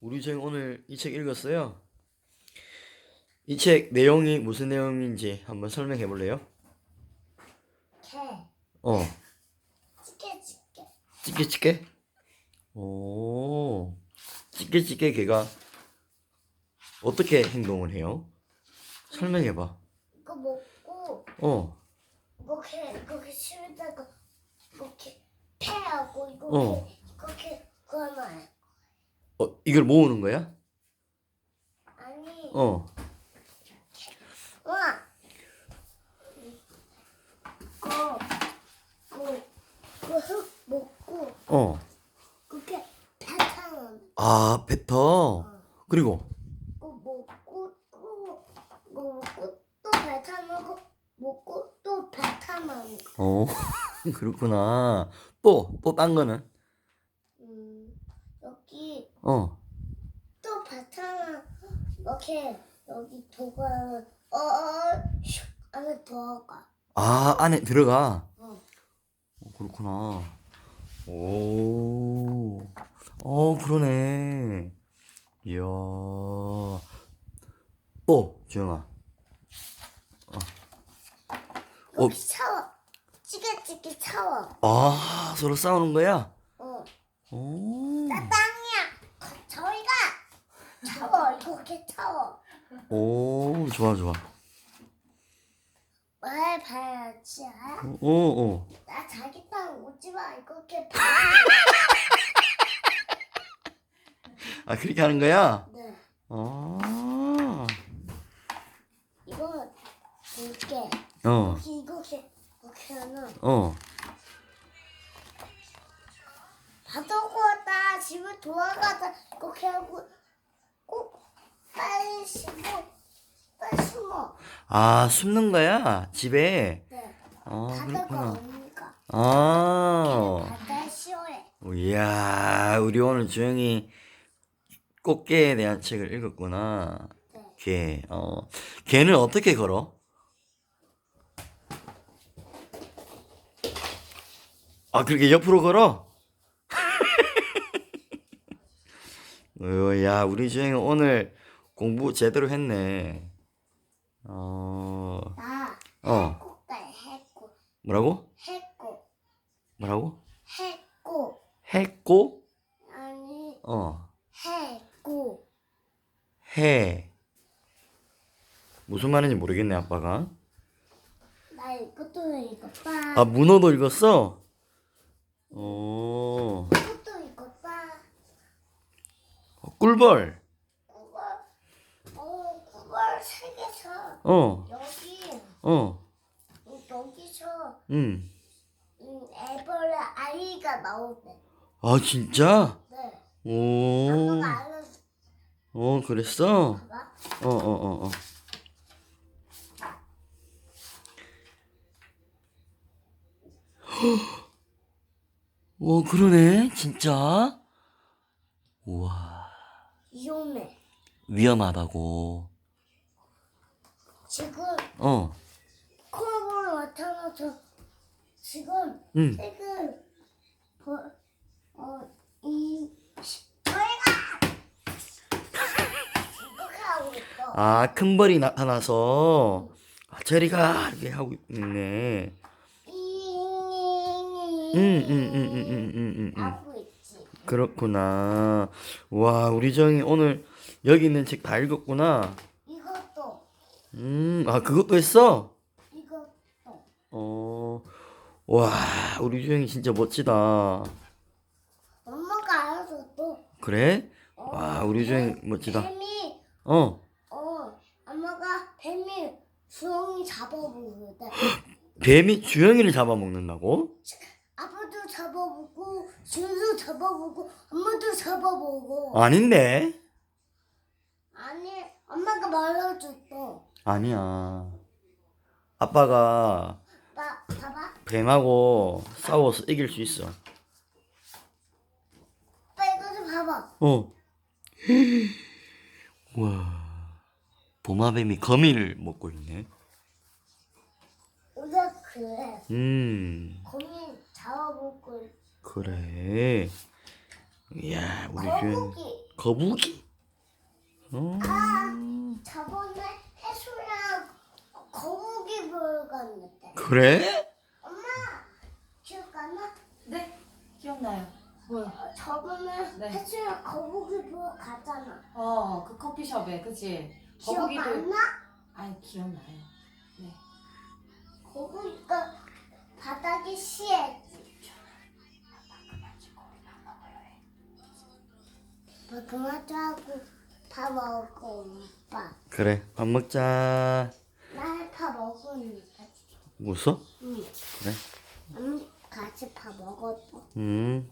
우리 쟤 오늘 이 책 읽었어요. 이 책 내용이 무슨 내용인지 한번 설명해 볼래요? 개. 어, 찌개 찌개. 찌개 찌개? 오, 찌개 찌개 걔가 어떻게 행동을 해요? 설명해 봐. 이거 먹고 어, 이렇게 이렇게 치우다가 이렇게 패하고 이거 어. 이렇게 그러면 어, 이걸 모으는 거야? 아니 어, 와 이거 그그흙 먹고 어. 그렇게 패타는 아, 뱉어. 그리고 거 먹고 또 이거 먹고 또거 먹고 또 거. 어, 그렇구나. 또, 또 딴 거는? 어, 또 바탕을 이렇게 여기 도가를 어슉 안에 들어가. 아, 안에 들어가. 어. 어, 그렇구나. 오, 어, 그러네. 이야. 또, 주영아. 어. 여기 차워. 찌개찌개 차워. 아, 서로 싸우는 거야? 어. 오, 나 땅이야. 저희가 차워. 이렇게 차워. 오, 좋아, 좋아. 말 봐야지. 아? 오, 오. 나 자기 땅 오지 마. 이렇게 봐. 아, 그렇게 하는 거야? 네. 아, 이거 이렇게 어, 여기 이렇게 이렇게 하면 어. 바다고다 집에 돌아가다 이렇게 하고 꼭 빨리 숨어 빨리 숨어 아, 숨는 거야? 집에? 네 아, 바다가 그렇구나. 오니까 아. 바다 이야, 우리 오늘 주영이 꽃게에 대한 책을 읽었구나. 네 개, 어, 개는 어떻게 걸어? 아, 그렇게 옆으로 걸어? 어, 야, 우리 주영이 오늘 공부 제대로 했네. 어, 나 어, 해고 뭐라고? 해고 뭐라고? 해고 해꼬? 아니 어, 해고 해. 무슨 말인지 모르겠네, 아빠가. 나 이것도 이거 봐 아, 문어도 읽었어? 어, 이것도 이거 봐 꿀벌. 구걸 어 구걸 세 개서 어, 여기 어, 여기서 응. 음, 애벌레 아이가 나오네. 아, 진짜? 네. 오, 아빠가 알려줘. 어, 그랬어? 봐봐. 어, 어, 어, 어. 오, 그러네, 진짜? 우와, 위험해. 위험하다고. 지금 어, 코로나 나타나서 지금 응. 지금 뭐, 어이 저희가 이렇게 하고 있어. 아, 큰 벌이 나타나서, 아, 저리가, 이렇게 하고 있네. 응, 응, 응, 응, 응, 응, 응, 응. 하고 있지. 그렇구나. 와, 우리 정이 오늘 여기 있는 책 다 읽었구나. 음, 아, 그것도 했어? 이것도 어, 와, 우리 주영이 진짜 멋지다. 엄마가 알아서 또 그래? 어, 와, 우리 주영이 멋지다. 뱀이 어, 어 엄마가 뱀이 수영이 잡아보거든. 뱀이 주영이를 잡아먹는다고? 아빠도 잡아보고 준수 잡아보고 엄마도 잡아보고 아닌데? 아니 엄마가 말해줬어 아니야. 아빠가 봐 봐봐 뱀하고 싸워서 이길 수 있어. 아빠 이거 좀 봐봐 어. 와, 도마뱀이 거미를 먹고 있네. 오늘 그래 음, 거미 잡아보고 그래. 이야, 우리. 거북이 거북이? 어. 해수랑 거북이 보러 갔는데. 그래? 엄마 기억나나? 네, 기억나요. 뭐요? 저번에 네. 해수랑 거북이 보러 갔잖아. 어, 그 커피숍에, 그치? 기억 안 나? 아니, 기억나요. 네. 거북이가 바닥에 쉬했지. 뭐 그만 하고 밥 먹고 오빠. 그래 밥 먹자 나 밥 먹으니까. 웃어? 응. 그래 응. 같이 밥 먹었어. 음